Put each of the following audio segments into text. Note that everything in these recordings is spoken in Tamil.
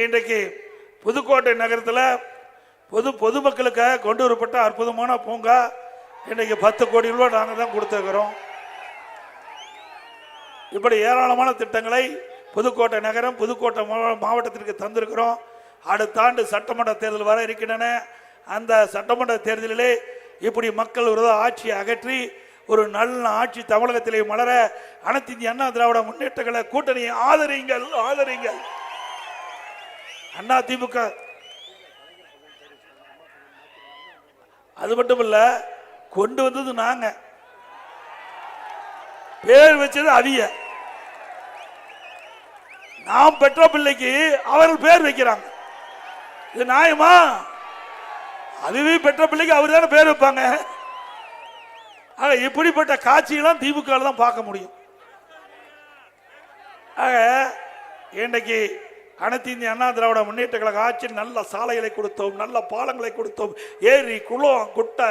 இன்றைக்கு புதுக்கோட்டை நகரத்தில் பொது பொதுமக்களுக்காக கொண்டு வரப்பட்ட அற்புதமான பூங்கா இன்றைக்கு பத்து கோடி ரூபா நாங்கள் தான் கொடுத்துருக்கிறோம். இப்படி ஏராளமான திட்டங்களை புதுக்கோட்டை நகரம் புதுக்கோட்டை மாவட்டத்திற்கு தந்திருக்கிறோம். அடுத்த ஆண்டு சட்டமன்ற தேர்தல் வர இருக்கின்றன. அந்த சட்டமன்ற தேர்தலிலே இப்படி மக்கள் விரோத ஆட்சியை அகற்றி ஒரு நல்ல ஆட்சி தமிழகத்திலே மலர அனைத்து இந்திய அண்ணா திராவிட முன்னேற்றங்களை கூட்டணியை ஆதரிங்கள் ஆதரிங்கள். அண்ணா திமுக. அது மட்டும் இல்ல கொண்டு வந்தது நாங்க. பேர் வச்சது அவிய. நாம் பெற்ற பிள்ளைக்கு அவர்கள் பேர் வைக்கிறாங்க. இது நியாயமா? அதுவே பெற்ற பிள்ளைக்கு அவர் தானே பேர் வைப்பாங்க. ஆக இப்படிப்பட்ட காட்சியெல்லாம் திமுக தான் பார்க்க முடியும். ஆக இன்றைக்கு அனைத்து இந்திய அண்ணா திராவிட முன்னேற்ற கழக ஆட்சி நல்ல சாலைகளை கொடுத்தோம் நல்ல பாலங்களை கொடுத்தோம். ஏரி குளம் குட்டை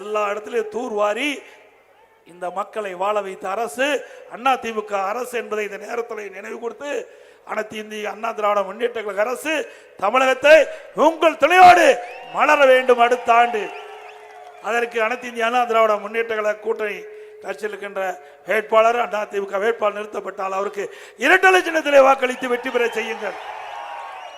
எல்லா இடத்துலையும் தூர்வாரி இந்த மக்களை வாழ வைத்த அரசு அண்ணா திமுக அரசு என்பதை இந்த நேரத்தில் நினைவு கொடுத்து அனைத்து இந்திய அண்ணா திராவிட முன்னேற்ற கழக அரசு தமிழகத்தை உங்கள் துணையோடு மலர வேண்டும் அடுத்த ஆண்டு. அதற்கு அனைத்து இந்திய அண்ணா திராவிட முன்னேற்ற கழக கூட்டணி கட்சியிருக்கின்ற வேட்பாளர் அண்ணா திமுக வேட்பாளர் நிறுத்தப்பட்டால் அவருக்கு இரட்டை சின்னத்திலே வாக்களித்து வெற்றி பெற செய்யுங்கள்.